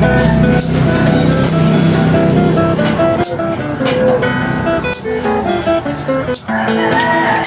Thank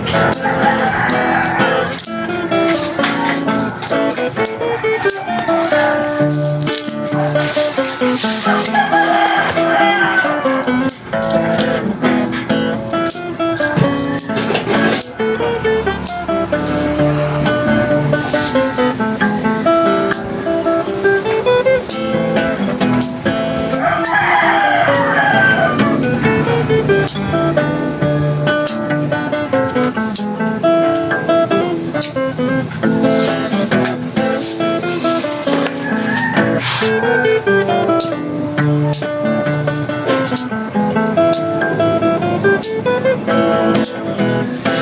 Thank you. Thank you.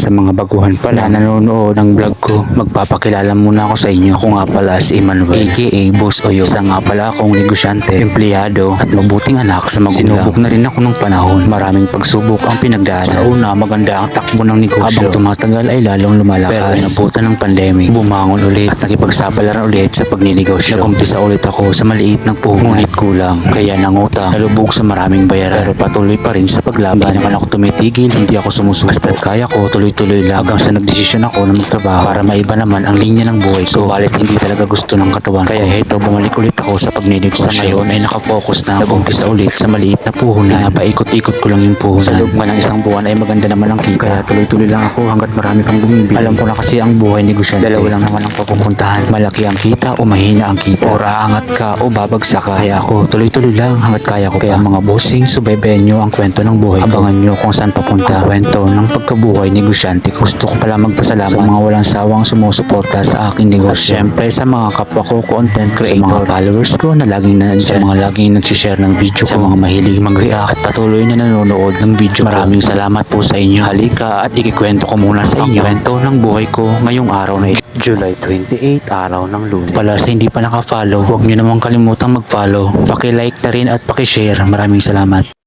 Sa mga baguhan pala na nanonood ng vlog ko, magpapakilala muna ako sa inyo. Ako nga pala si Emmanuel, aka Boss Oyo. Isa nga pala akong negosyante, empleyado, at mabuting anak sa magulang. Sinubok na rin ako ng panahon. Maraming pagsubok ang pinagdaanan. Sa una, maganda ang takbo ng negosyo. Habang tumatagal ay lalong lumalakas. Pero inabutan ng pandemic, bumangon ulit at nakipagsabalaran ulit sa pagninegosyo. Nagumpisa ulit ako sa maliit ng puhunan. Ngunit kulang. Kaya nangutang, nalubog sa maraming bayaran. Pero patuloy pa rin sa paglaban. Hindi naman ako tumitigil, hindi ako sumusuko. Basta't kaya ko, tuloy-tuloy lang. Hanggang sa nagdesisyon ako na magtrabaho para maiba naman ang linya ng buhay ko. Subalit hindi talaga gusto ng katawan. Kaya heto, bumalik ulit ako sa pagninegosyo. Sa ngayon ay nakafocus na ako. Nagumpisa ulit sa maliit na puhunan. Napaikot-ikot ko lang yung puhunan. Sa loob ng isang buwan ay maganda naman ang kita. Kaya tuloy-tuloy lang ako hanggat marami pang bumibili. Alam ko na kasi ang buhay negosyante. Dalawa lang naman ang papupuntahan. Malaki ang kita o mahina ang kita. O aangat ka o babagsak ka. Kaya ako tuloy-tuloy lang hanggat kaya ko. Kaya mga bossing, subaybayan nyo ang kwento ng buhay. Abangan nyo kung saan papunta. Ang kwento ng pagkabuhay negosyante ko. Gusto ko pala magpasalamat sa mga walang sawang sumusuporta sa aking negosyo. At syempre sa mga kapwa ko content creator. Sa mga followers ko na laging nandyan. Sa mga laging nagsishare ng video ko. Sa mga mahilig mag-react at patuloy na nanonood ng video Maraming salamat po sa inyo. Halika at ikikwento ko muna sa inyo. Ang kwento ng buhay ko ngayong araw na ito. July 28, araw ng lunes. Pala sa hindi pa nakafollow, huwag nyo namang kalimutang mag-follow. Paki-like na rin at paki-share. Maraming salamat.